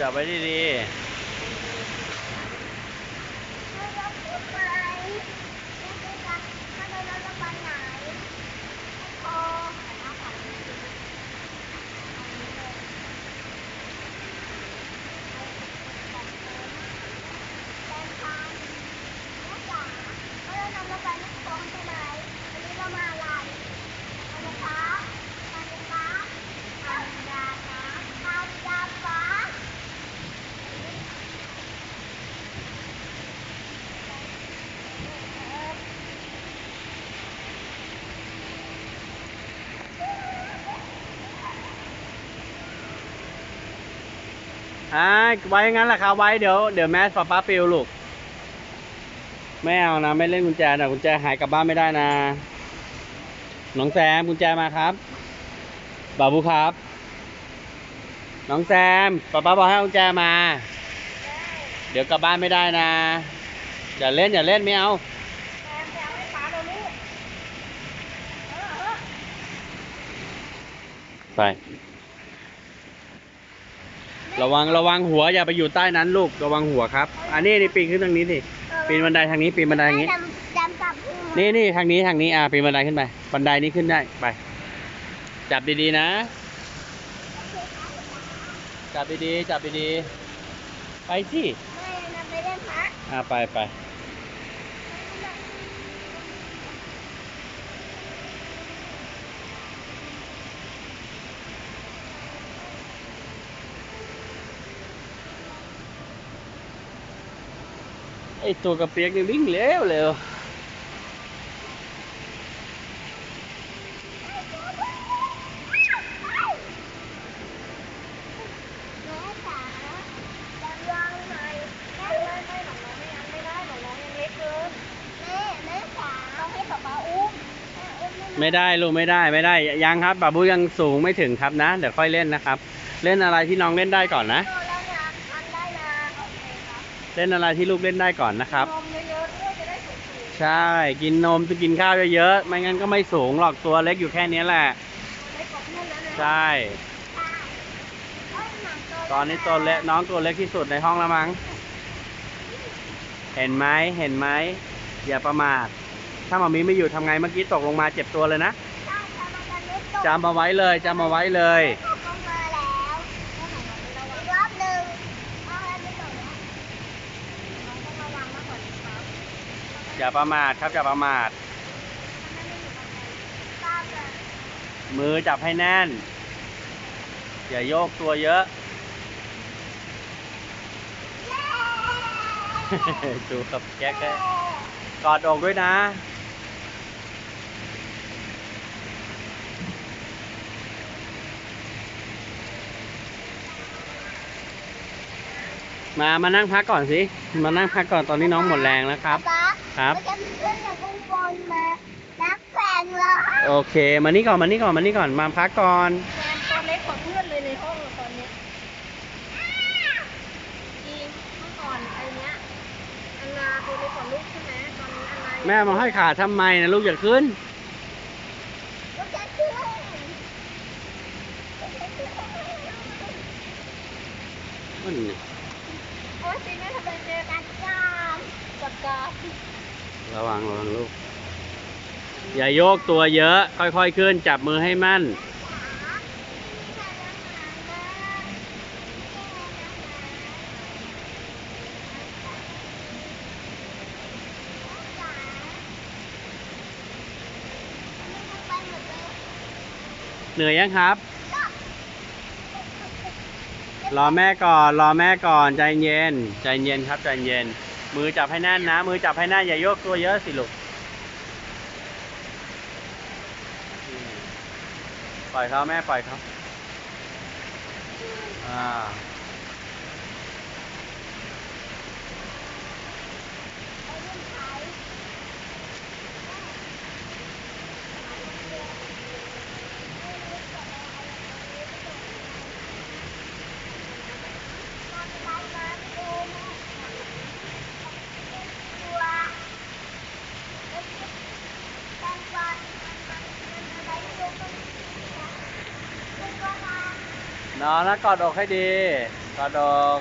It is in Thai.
จับไว้ดีให้เราพูดไปนี่คือการถ้าเราเราจะไปไหนพอเอาของนี้ดีเอานี้เลยเอาของเติมแป้งพันแม่จ๋าเพราะเรานำเราไปลูกโป่งใช่ไหมวันนี้เรามาอะไรมาเลยคะมาเลยคะทำยานะทำยาฟ้า ๆ อ่าไว้งั้นแหละครับไว้เดี๋ยวเดี๋ยวแมสป้าป้าปิวลูก ไม่เอานะ ไม่เล่นกุญแจนะกุญแจหายกลับบ้านไม่ได้นะ น้องแซมกุญแจมาครับบาบูครับ น้องแซมป้าป้าบอกให้กุญแจมา เดี๋ยวกลับบ้านไม่ได้นะอย่าเล่นอย่าเล่นไม่เอานะไป ระวังระวังหัวอย่าไปอยู่ใต้นั้นลูกระวังหัวครับ อันนี้นี่ปีนขึ้นทางนี้สิปีนบันไดทางนี้ปีนบันไดทางนี้จำจำกับพี่ไหมนี่นี่ทางนี้ทางนี้อ่าปีนบันไดขึ้นไป บันไดนี้ขึ้นได้ไป จับดีๆนะ จับดีๆจับดีๆไปสิไม่นะไปเล่นพระอ่าไปไป ไอตัวกระเปียกนี่วิ่งเร็วเร็วแม่จ๋าจำลองหน่อยแม่ไม่ไม่หนองน้องไม่ยังไม่ได้หนองน้องยังเล็กเกินแม่แม่จ๋าต้องให้ป๊าป๊าอุ้มแม่อุ้มไม่ไม่ได้ลูกไม่ได้ไม่ได้ยังครับบาบูยังสูงไม่ถึงครับนะ เดี๋ยวค่อยเล่นนะครับ เล่นอะไรที่น้องเล่นได้ก่อนนะ เล่นอะไรที่ลูกเล่นได้ก่อนนะครับ นมเยอะๆด้วยจะได้สูงใช่กินนมจะกินข้าวเยอะๆไม่งั้นก็ไม่สูงหรอกตัวเล็กอยู่แค่นี้แหละ ๆเล็กกว่าเพื่อนแล้วนะใช่ใช่ เอ้ยหนังโตอนนี้ตัวเล็กน้องตัวเล็กที่สุดในห้องแล้วมั้ง เห็นไหมเห็นไหมอย่าประมาท ถ้ามามีไม่อยู่ทำไงเมื่อกี้ตกลงมาเจ็บตัวเลยนะใช่ค่ะมันจะลึกตกจำมาไว้เลยจำมาไว้เลยตกลงมาแล้วอีกรอบหนึ่งเอาแล้วไม่ตกแล้วน้องต้องระวังมากกว่านี้ครับ อย่าประมาทครับอย่าประมาท มือจับให้แน่น อย่าโยกตัวเยอะ ดูกับแก๊กเลยกอดอกด้วยนะมา มานั่งพักก่อนสิ มานั่งพักก่อนตอนนี้น้องหมดแรงแล้วครับ ครับเมื่อกี้มีเพื่อนจากกรุงบอลมานักแข่งเลยโอเคมานี่ก่อนมานี่ก่อนมานี่ก่อนมาพักก่อนแซมตัวเล็กกว่าเพื่อนเลยในห้องตอนนี้จริงเมื่อก่อนไอเนี้ยอันนาตัวเล็กกว่าลูกใช่ไหมตอนนี้อันนาแม่มาให้ขาทำไมนะลูกอย่าขึ้น ลูกจะขึ้นมัน โอ้ยจริงไหมทำไมเจอกันกามกับกาม ระวังระวังลูก อย่าโยกตัวเยอะ ค่อยๆขึ้น จับมือให้มั่น เหนื่อยยังครับ รอแม่ก่อน รอแม่ก่อน ใจเย็น ใจเย็นครับ ใจเย็น มือจับให้แน่นนะ มือจับให้แน่นอย่าโยกตัวเยอะสิลูก ปล่อยเขาแม่ปล่อยเขาอ่า นอนนะกอดอกให้ดี กอดอก